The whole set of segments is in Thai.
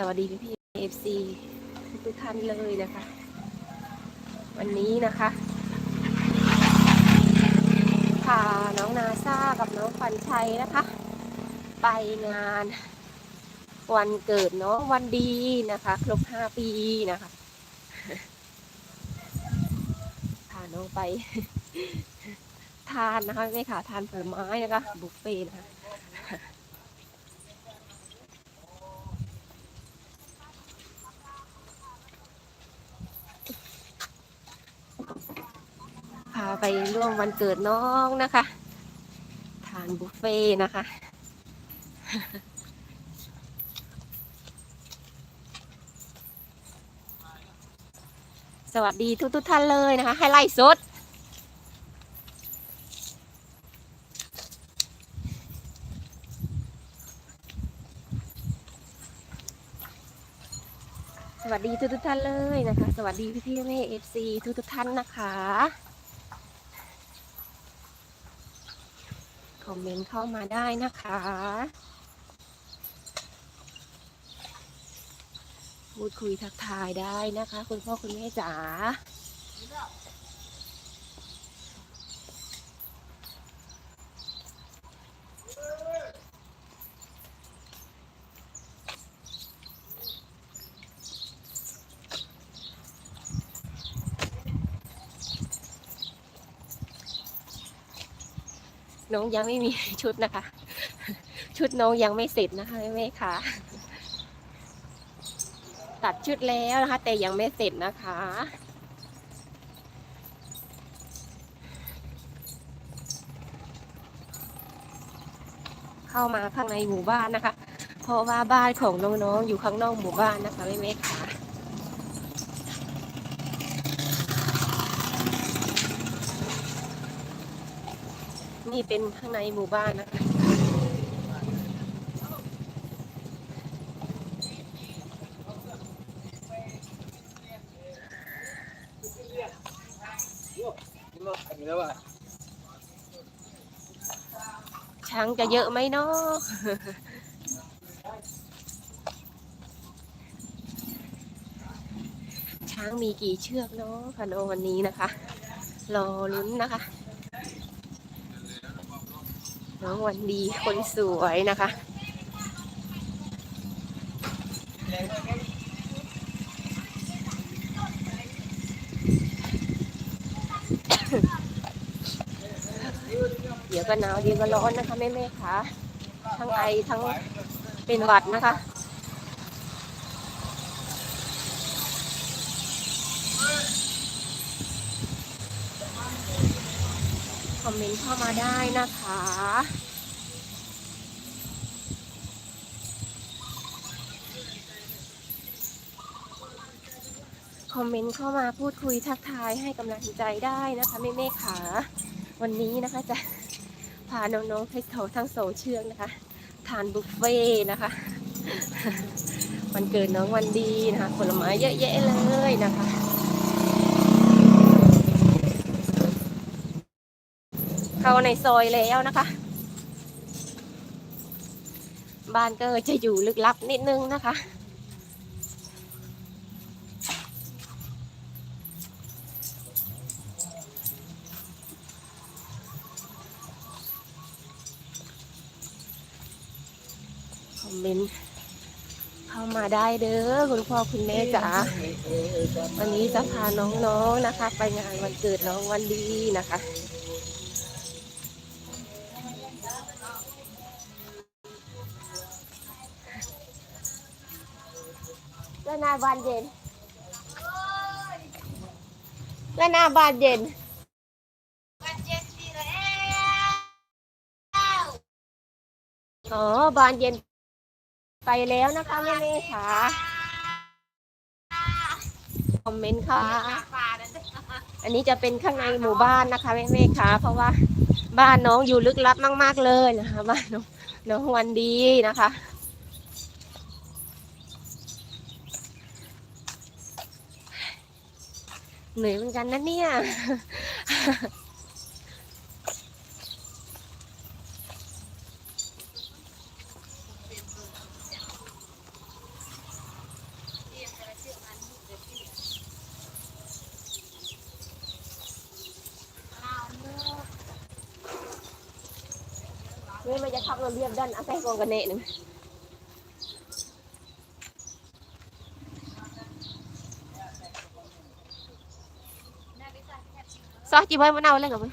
สวัสดีพี่พี่เอฟซีทุกท่านเลยนะคะ วันนี้นะคะพาน้องนาซากับน้องฟันชัยนะคะ ไปงานวันเกิดน้องวันดีนะคะ ครบห้าปีนะคะพาน้องไป ทานนะคะไม่ค่ะทานผลไม้นะคะบุฟเฟ่นะคะ ไปร่วมวันเกิดน้องนะคะ ทานบุฟเฟ่นะคะ สวัสดีทุกทุกท่านเลยนะคะ ให้ไล่สด สวัสดีทุกทุกท่านเลยนะคะ สวัสดีพี่พี่แม่เอฟซีทุกทุกท่านนะคะ คอ มเมนต์เข้ามาได้นะคะพูดคุยทักทายได้นะคะ คุณพ่อคุณแม่จ๋า น้องยังไม่มีชุดนะคะ ชุดน้องยังไม่เสร็จนะคะแม่ค่ะ ตัดชุดแล้วนะคะ แต่ยังไม่เสร็จนะคะเข้ามาข้างในหมู่บ้านนะคะ เพราะว่าบ้านของน้องๆอยู่ข้างนอกหมู่บ้านนะคะแม่ค่ะ นี่เป็นข้างในหมู่บ้านนะคะช้างจะเยอะไหมเนาะช้างมีกี่เชือกเนาะคะโนวันนี้นะคะ รอลุ้นนะคะ น้องวันดีคนสวยนะคะ เดี๋ยวก็หนาวเดี๋ยวก็ร้อนนะคะแม่แม่ๆคะทั้งไอทั้งเป็นหวัดนะคะคอมเมนต์เข้ามาได้นะคะ คอมเมนต์เข้ามาพูดคุยทักทายให้กำลังใจได้นะคะแม่แม่ๆค่ะวันนี้นะคะจะพาน้องๆเพชรเขาทั้งโซเชือกนะคะ ทานบุฟเฟ่นะคะวันเกิดน้องวันดีนะคะผลไม้เยอะแยะเลยนะคะเข้าในซอยแล้วนะคะ บ้านก็จะอยู่ลึกลับนิดนึงนะคะ เมนต์เข้ามาได้เด้อคุณพ่อคุณแม่จ๋าวันนี้จะพาน้องๆนะคะ ไปงานวันเกิดน้องวันดีนะคะเล่นหน้าบานเย็นเล่นหน้าบานเย็นอ๋อบานเย็น ไปแล้วนะคะแม่ๆค่ะคอมเมนต์ค่ะ อันนี้จะเป็นข้างในหมู่บ้านนะคะแม่ๆค่ะ เพราะว่าบ้านน้องอยู่ลึกลับมาก ๆ เลยนะคะบ้านน้องน้องวันดีนะคะ เหนื่อยเหมือนกันนะเนี่ย ค ขับรถเรียบดันเอาใส่กองกันเนะหนึ่งซอสจีบไว้มะนาวเลยกับมึง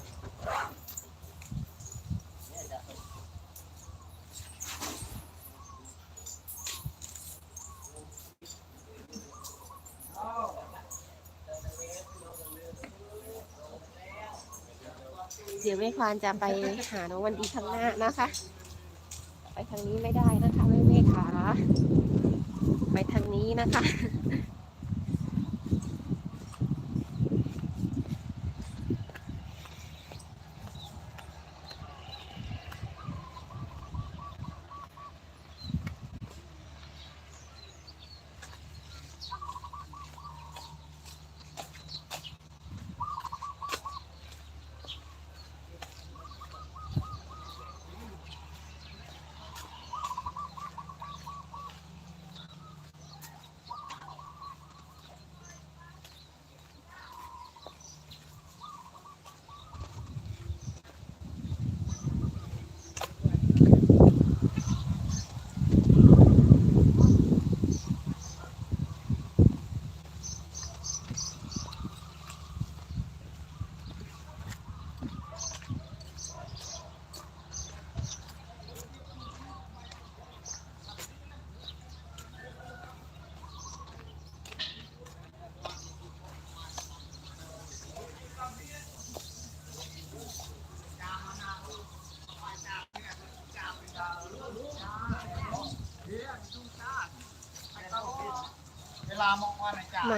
วแม่ควานจะไปหาน้องวันดีข้างหน้านะคะ ไปทางนี้ไม่ได้นะคะแม่เมฆค่ะไปทางนี้นะคะ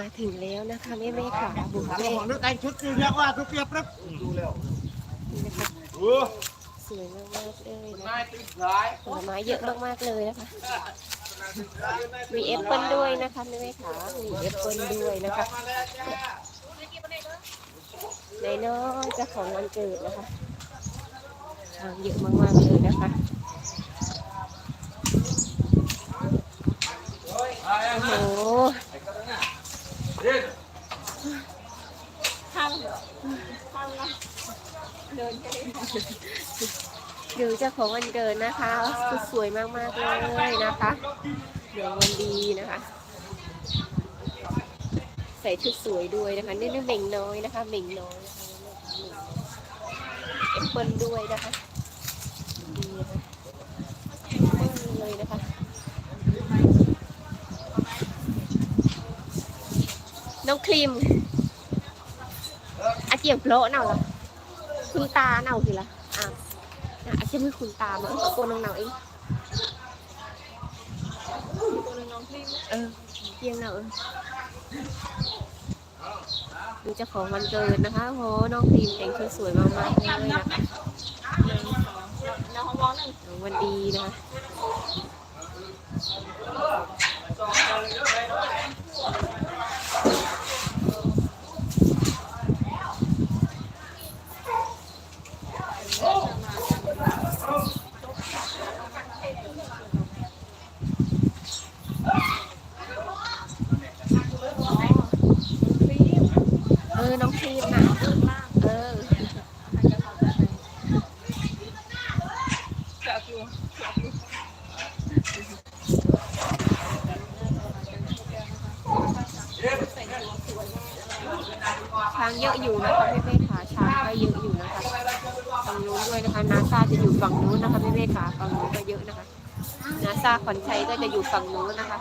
มาถึงแล้วนะคะแม่เมฆค่ะบุฟถามเฟ่ของนึกแต่งชุดคือเรียกว่าทุกเปียบครับดูแล้วนี่นะคะโอ้สวยมากๆเลยนะนายตื่นสายผลไม้เยอะมากๆเลยนะคะ มีแอปเปิ้ลด้วยนะคะแม่เมฆค่ะมีแอปเปิ้ลด้วยนะคะมาแล้วจ้าในน้องเจะของวันเกิดนะคะช้างเยอะมากๆเลยนะคะ โอ้โห ดูเจ้าของวันเกิดนะคะสวยมากๆเลยนะคะเดี๋ยววันดีนะคะ ใส่ชุดสวยด้วยนะคะนี่นี่เหม่งน้อยนะคะเหม่งน้อยนะคะแอปเปิลด้วยนะคะดีนะคะเลยนะคะน้องครีม เจียงโปะเนาเหรอคุณตาเนาสิละอะอะอาจจะไม่คุณตามาเอาโกนน้องเนาเองเออเจียงเนาเออดูเจ้าของวันเกิดนะคะโหน้องครีมแต่งชุดสวยมากๆเลยนะคะน้องวันดีนะคะ เออ น้องครีมน่ะเออ ช้างเยอะอยู่นะคะพี่เมฆขาช้างก็เยอะอยู่นะคะฝั่งนู้นด้วยนะคะนาซาจะอยู่ฝั่งนู้นนะคะพี่เมฆขาฝั่งนู้นก็เยอะนะคะนาซา ขวัญชัยก็จะอยู่ฝั่งนู้นนะคะ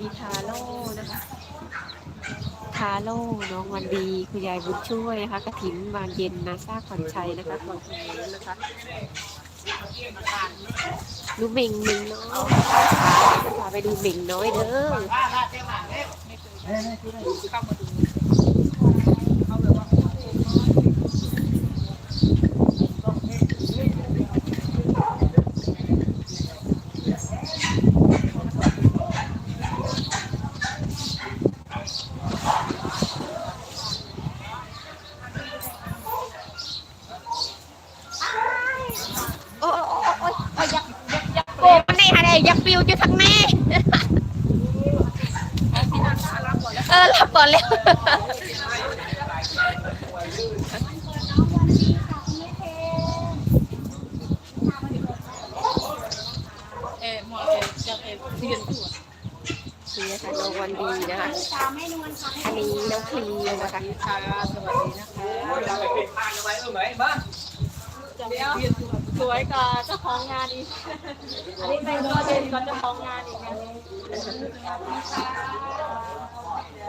ดีทาโร่นะคะาโล่น้องวันดีคุณยายบุญช่วยนะคะกระถินบานเย็นนะซาขวัญชัยนะคะขอนู้นนะคะดูเหม่งเหม่งน้อยพาไปดูเหม่งน้อยเด้อโอ้โอ้โอ้ยโอ้ยยักยักยักโกมันนี่อะไรยักปิวอยู่ทางแม่ เออรับก่อนแล้ว เออหมอเออจะเออเรียนตัวนี่นะคะน้องวันดีนะคะ อันนี้น้องคลีนะคะค่ะสวัสดีนะคะจะไปปิดทางเอาไว้เออไหมบ้าจะเรียนตัวสวยกว่าเจ้าของงานอีก อันนี้เป็นตัวเด่นกว่าเจ้าของงานอีกนะ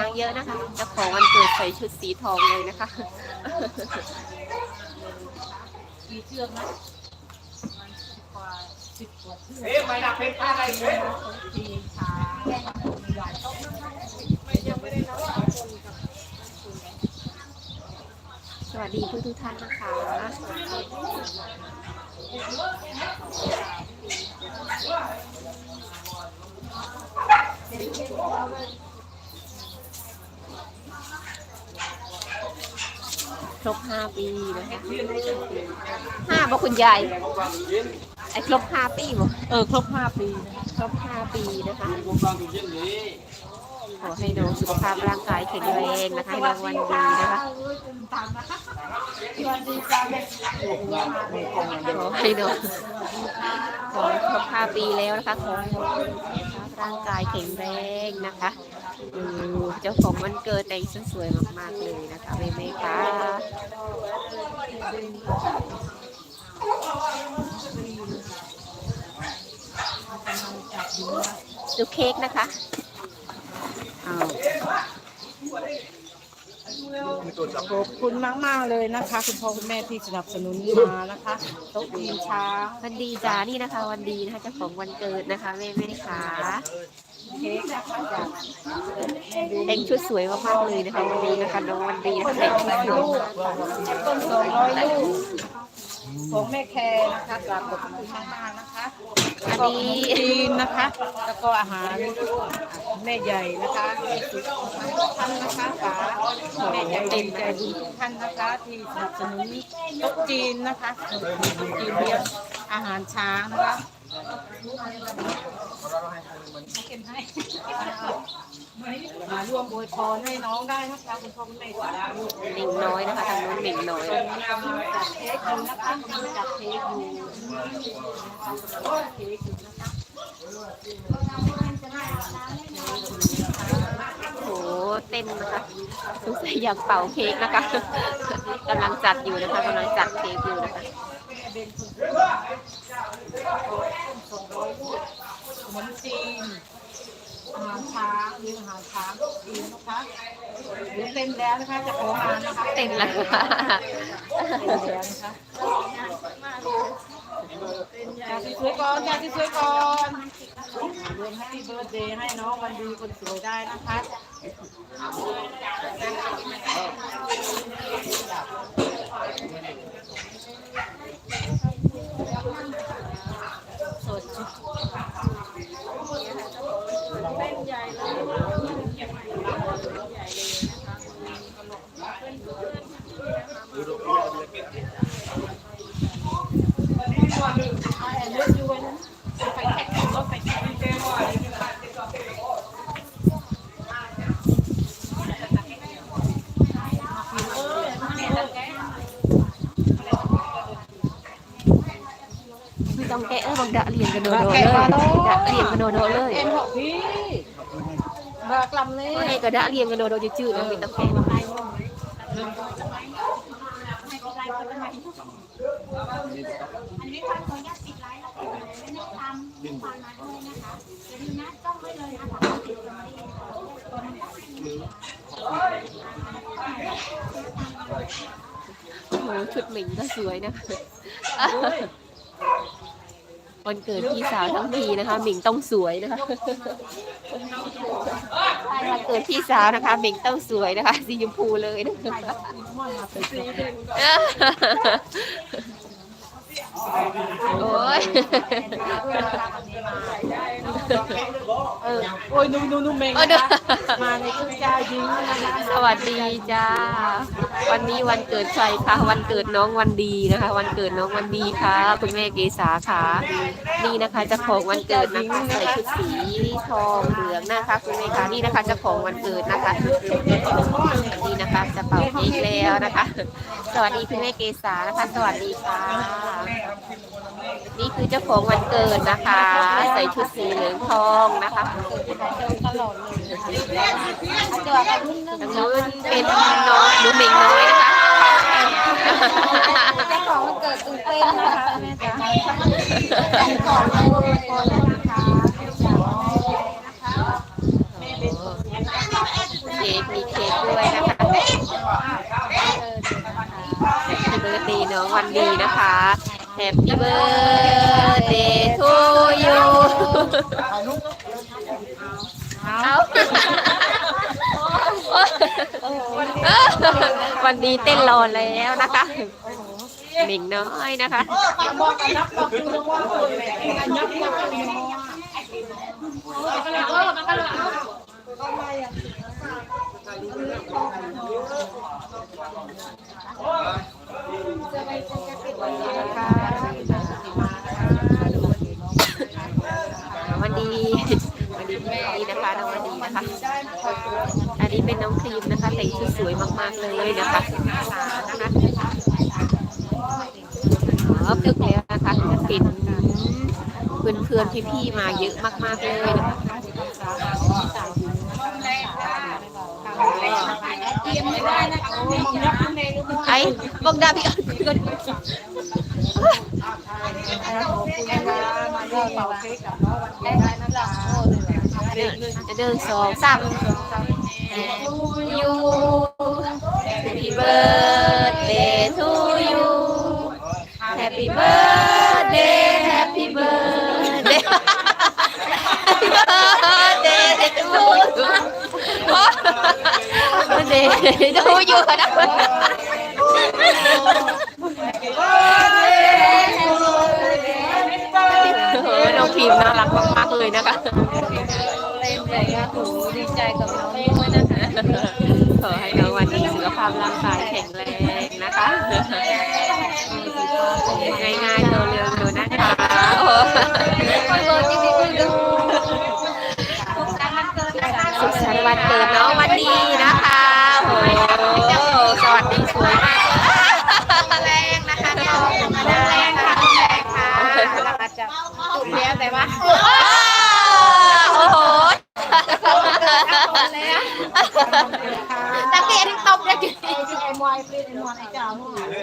ยวมาด่าเนี่ยน้องผมเลยบอกช้างเยอะนะคะเจ้าของวันเกิดใส่ชุดสีทองเลยนะคะกี่เชือกนะมันสิบกว่าสิบกว่าเอกเฮ้ยไม่ดักเพชรอะไรเฮ้ยทีมช้างใหญ่ไม่ยังไม่ได้นับคนกับสวัสดีทุกทุกท่านนะคะ ครบห้าปีนะคะห้าบอกคุณยายไอ้ครบห้าปีบอกเออครบห้าปีครบห้าปีนะคะวงการถูกเย็นนี้ขอให้น้องสุขภาพร่างกายแข็งแรงนะคะให้น้องวันดีนะคะสวัสดีจ้าแม่ขอให้น้องขอให้ครบห้าปีแล้วนะคะขอ ร่างกายแข็งแรงนะคะอืมเจ้าของวันเกิดแต่งสวยมากๆเลยนะคะเมย์เมย์ค่ะดูเค้กนะคะอ้าว ขอบคุณมากมากๆเลยนะคะ คุณพ่อคุณแม่ที่สนับสนุนมานะคะโต๊ะทีมช้างวันดีจ้านี่นะคะ วันดีนะคะเจ้าของวันเกิดนะคะเมย์เมย์ค่ะเค้กนะคะจากแต่งชุดสวยมากๆเลยนะคะวันนี้นะคะน้องวันดีนะคะแต่งชุดสวยลูกต้นสองร้อยลูก ของแม่แคร์นะคะกราบขอบคุณมากมากๆนะคะอันก็ขนนี้มจีนนะคะ แล้วก็อาหารแม่ใหญ่นะคะทุกท่านนะคะป๋าแม่ใหญ่เต็มใจดีทุกท่านนะคะ ที่สนับสนุนโต๊ะจีนนะคะโต๊ะจีนเลี้ยงอาหารช้างนะคะมาร่วมอวยพรให้น้องได้นะคะคุณพ่อคุณแม่จ๋าหมิงน้อยนะคะทางนู้นหมิงน้อยกำลังจัดเค้กอยู่นะคะกำลังจัดเค้กอยู่เค้กอยู่นะคะโอ้โหเต้นนะคะสงสัยอยากเป่าเค้กนะคะกำลังจัดอยู่นะคะกำลังจัดเค้กอยู่นะคะขนมจีน อาหารช้างเลี้ยงอาหารช้างจีนะคะเดี๋ยวเต็มแล้วนะคะจะของานนะคะเต้นแล้วค่ะเต็มแล้วนะคะจากที่สวยก่อนจากที่สวยก่อนรวมแฮปปี้เบิร์ดเดย์ให้น้องวันดีคนสวยได้นะคะ กดะเรียนกันโดดๆเลยดะเรียนกันโดดๆเลยเอ็นบอกพี่บากลำเลยให้ก็ดะเรียนกันโดดๆจืดๆแล้วมีตะแคงอันนี้ความขออนุญาตปิดไลฟ์แล้วก็ไม่ได้ตามความมาด้วยนะคะเดี๋ยวดูนะจ้องไว้เลยนะคะปิดเลยโอ้โหชุดหมิงก็สวยนะคะ วันเกิดพี่สาวทั้งทีนะคะหมิงต้องสวยนะคะวันเกิดพี่สาวนะคะหมิงต้องสวยนะคะสีชมพูเลยนะคะโอ้ย เออโอ้ยนุ่มนุ่มนุ่มเมงเออเดี๋ยวมาในชุดเจ้าหญิงนะคะสวัสดีจ้า วันนี้วันเกิดใครคะวันเกิดน้องวันดีนะคะ วันเกิดน้องวันดีค่ะคุณแม่เกษาค่ะนี่นะคะเจ้าของวันเกิดนะคะใส่ชุดสีทองเหลืองนะคะคุณแม่คะนี่นะคะเจ้าของวันเกิดนะคะนี่นะคะจะเป่าเค้กแล้วนะคะ สวัสดีคุณแม่เกษานะคะ สวัสดีค่ะ นี่คือเจ้าของวันเกิดนะคะ ใส่ชุดสีเหลืองทองนะคะตลอดเลยตัวกับรุ่นนึงทางนู้นเป็นน้อยหนูเหม่งน้อยนะคะเจ้าของวันเกิดตื่นเต้นนะคะแม่จ๋าแต่ก่อนเลยก่อนนะคะเค้กมีเค้กด้วยนะคะเบิร์ดเน้องวันดีนะคะ แฮปปี้เบิร์ดเดย์ทูยูเอาวันดีเต้นรอแล้วนะคะหมิงน้อยนะคะค่ะยับยับเลย วัน ดีวันดีนี่นะคะน้องวันดีนะคะ อันนี้เป็นน้องครีมนะคะแต่งชุดสวยมากๆเลยนะคะนะคะอ๋อตึกแล้วนะคะเป็นเพื่อนเพื่อนๆพี่ๆมาเยอะมากๆเลยนะคะ ไอ้บอกดาพี่ก่อนมาเลือกเป่าเค้กกับน้องวันนี้ได้นะจ๊ะเดินสองสามยู Happy birthday to you Happy birthday Happy birthday birthday to you birthday to you นะ เออน้องพิมพ์น่ารักมากๆเลยนะคะ ดีใจกับน้องด้วยนะคะขอให้น้องวันนี้สุขภาพร่างกายแข็งแรงนะคะ ง่ายๆเร็วๆดูนะคะโอ้โหสุขสั วันเกิดน้องวันดีนะคะโอ้โหสวัสดีสวยมากแรงนะคะแรงค่ะแรงค่ะอาจจะตุ่มแล้วแต่ว่าโอ้โหตะเกียงตบเลยไอ้มวยเป็นไอ้มวยไอ้จ้า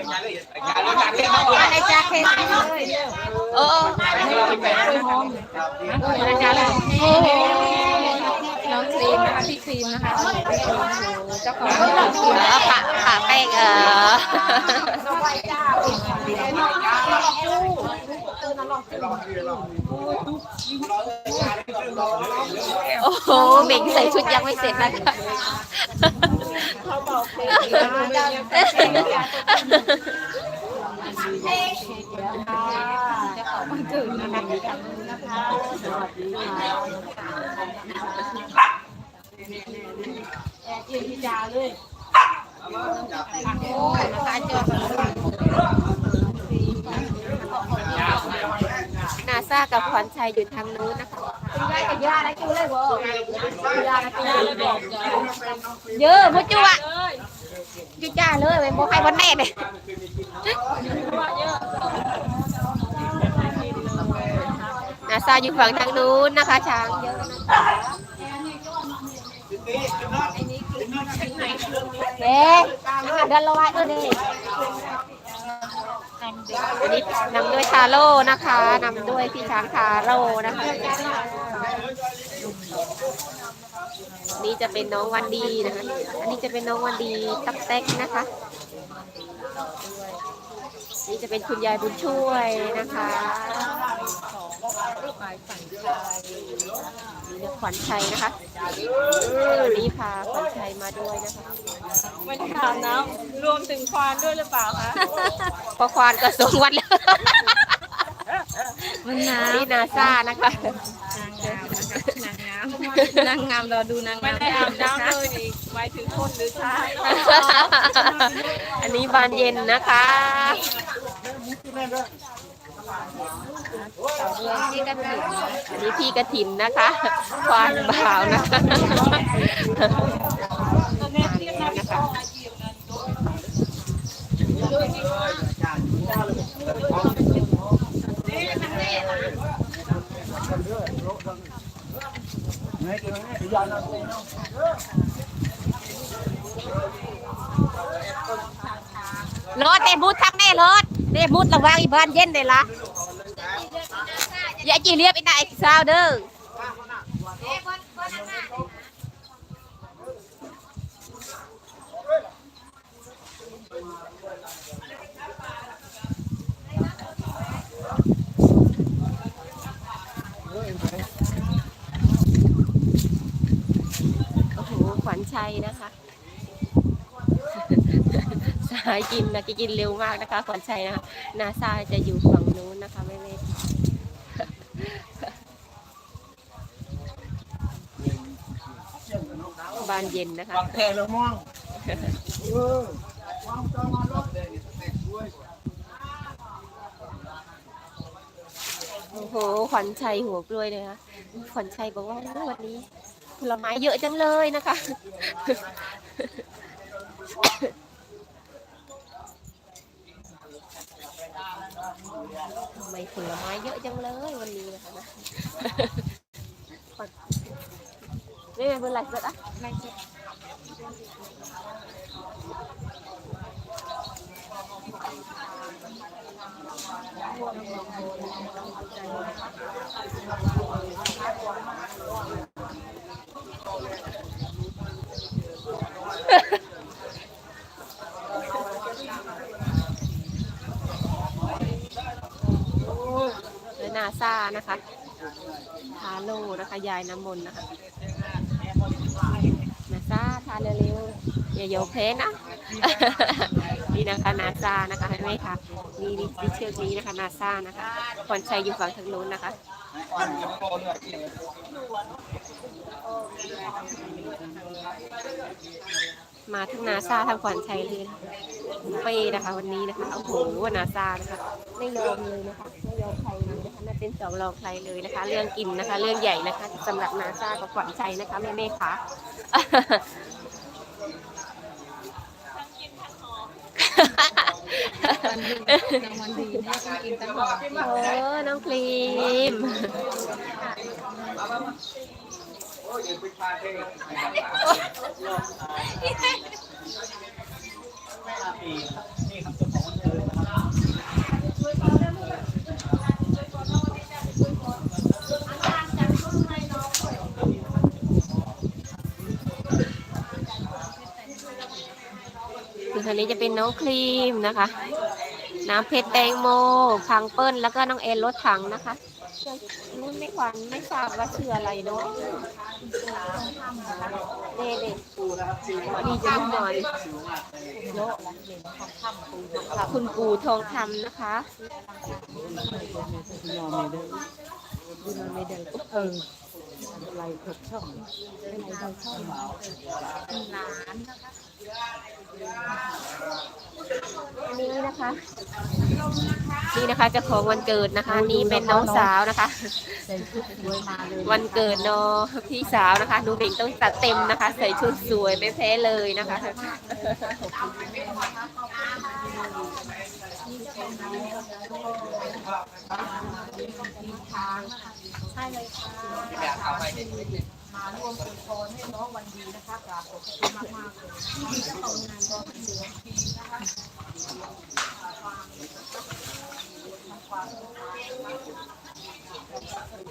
อย่าเลยอย่าเลยอย่าเลยเอาไว้ไอ้จ้าเค้กเลยโอ้อาจา รย์น้องครีมนะคะพี่ครีมนะคะเจ้าของเออผ่าผ่าแป้งเออโอ้โหเหม่งใส่ชุดยังไม่เสร็จนะคะวันเกิดนะคะนะคะ สวัสดีค่ะแอบยืนที่จาเลยโอ้ยนะคะจอนาซากับขวัญชัยอยู่ทางนู้นนะคะได้กับยาได้กินเลยบ่ยาได้กินเลยบ่เยอะมุจุอะจุจ้าเลยเป็นโมให้วันแน่เลยซาอยู่ฝั่งทางนู้นนะคะช้างเยอะนะคะ เอ๊ะดินละวายตัวนี้อันนี้นำด้วยทาโร่นะคะนำด้วยพี่ช้างทาโร่นะคะ นี่จะเป็นน้องวันดีนะคะ อันนี้จะเป็นน้องวันดีตักแตกนะคะ นี่จะเป็นคุณยายบุญช่วยนะคะฝ่ายฝันชายนี่นะขวัญชัยนะคะวันนี้พาขวัญชัยมาด้วยนะคะไม่ได้อาบน้ำรวมถึงควานด้วยหรือเปล่าคะพอควานก็สองวันแล้วมันน้นี่นาซานะคะำนางงาม นางงามเราดูนางงามไม่ได้อาบน้ำเลยนี่หมายถึงคนหรือชายอันนี้บานเย็นนะคะที่กันถึงอันนี้พี่กระถินนะคะควานบ่าวนะคะนะคะ รถเดมุดทางแน่รถเดมุดระวังอีบ้านเย็นเลยล่ะอย่าจีเรียบอีนายสาวเด้อโอ้โหขวัญ ชัยนะคะ สายกินนะกินเร็วมากนะคะขวัญชัยนะคะนาซาจะอยู่ฝั่งนู้นนะคะแม่เมฆบานเย็นนะคะวางแทนแล้วม่วงโอ้โห ขวัญชัยหัวกล้วยเลยนะขวัญชัยบอกว่าวันนี้ ผลไม้เยอะจังเลยนะคะ ทำไมผลไม้เยอะจังเลยวันนี้นะคะนะนี่เป็นไรเสร็จอะไม่เสร็จเลยนา ซานะคะทาโลนะคะ ยายน้ำมนต์นะคะนาซาทานเร็วๆอย่าโยกเพลนะ นี่นะคะนาซานะคะเห็นไหมคะนี่นี่เชือกนี้นะคะนาซานะคะขวัญชัยอยู่ฝั่งทางโน้นนะคะมาทั้งนาซาทั้งขวัญชัยเลยนะบุฟเฟ่ต์นะคะ วันนี้นะคะโอ้โหนาซานะคะไม่ยอมเลยนะคะไม่ยอมใครเลยนะคะไม่ เป็นสองรองใครเลยนะคะ เรื่องกินนะคะ เรื่องใหญ่นะคะสำหรับนาซากับขวัญชัยนะคะแม่แม่ๆค่ะวันดีนางวันดีเนี่ยต้องกินตั้งหอมโอ้น้องครีมโอ้ยอย่าไปพาเท่นี่ครับเจ้าของวันเกิดนะครับ คือคนนี้จะเป็นน้องครีมนะคะ น้ำเพชรแตงโมพังเปิ้ลแล้วก็น้องเอ็นรถถังนะคะนุ่นไม่ขวัญไม่ทราบว่าชื่ออะไรเนาะเด็เด็ดีจังหน่อยคุณปู่ทองคำนะคะยอมไม่ได้ดูไม่ได้เอออะไรถกช่องอะไรถกช่องหลานนะคะ อันนี้นะคะ นี่นะคะเจ้าของวันเกิดนะคะ นี่เป็นน้องสาวนะคะใส่ชุดสวยมาเลยวันเกิดเนาะพี่สาวนะคะดูเด็กต้องจัดเต็มนะคะ ใส่ชุดสวยไม่แพ้เลยนะคะนใช่เลยค่ะอยารวมเป็นโคนให้น้องวันดีนะคะกราบขอบคุณมากๆเลยที่จ้าของงานก็เป็นเสือทีนะคะ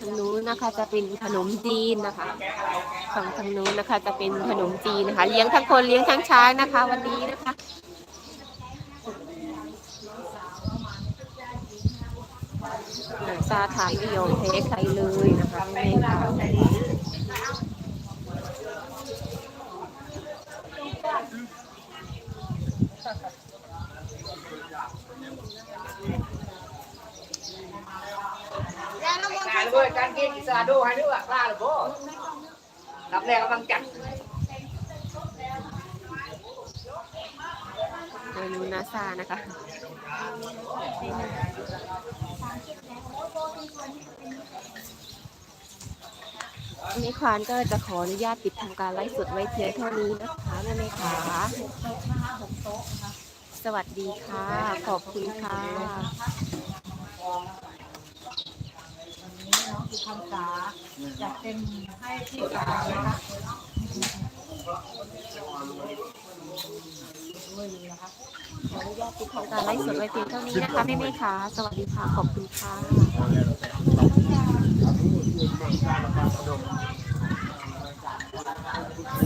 ทางนู้นนะคะจะเป็นขนมจีนนะคะฝั่งทางนู้นนะคะจะเป็นขนมจีนนะคะ เลี้ยงทั้งคนเลี้ยงทั้งช้างนะคะ วันนี้นะคะหนังซาถามไม่ยอมแพ้ใครเลยนะคะแม่ค่ะ งานด้วยการกินอิสระดูให้ด้วยกล้าหรือเปล่ารับแรกกำลังจัดเมนูนาซานะคะวันนี้ควานก็จะขออนุญาตปิดทำการไลฟ์สดไว้เพียงเท่านี้นะคะแม่แม่ขาสวัสดีค่ะ ขอบคุณค่ะ น้องสุพรรษาจัดเต็มให้ที่สามนะคะด้วยเลยนะคะขออนุญาตปิดทำการไลฟ์สดไว้เพียงเท่านี้นะคะแม่แม่ขาสวัสดีค่ะ ขอบคุณค่ะ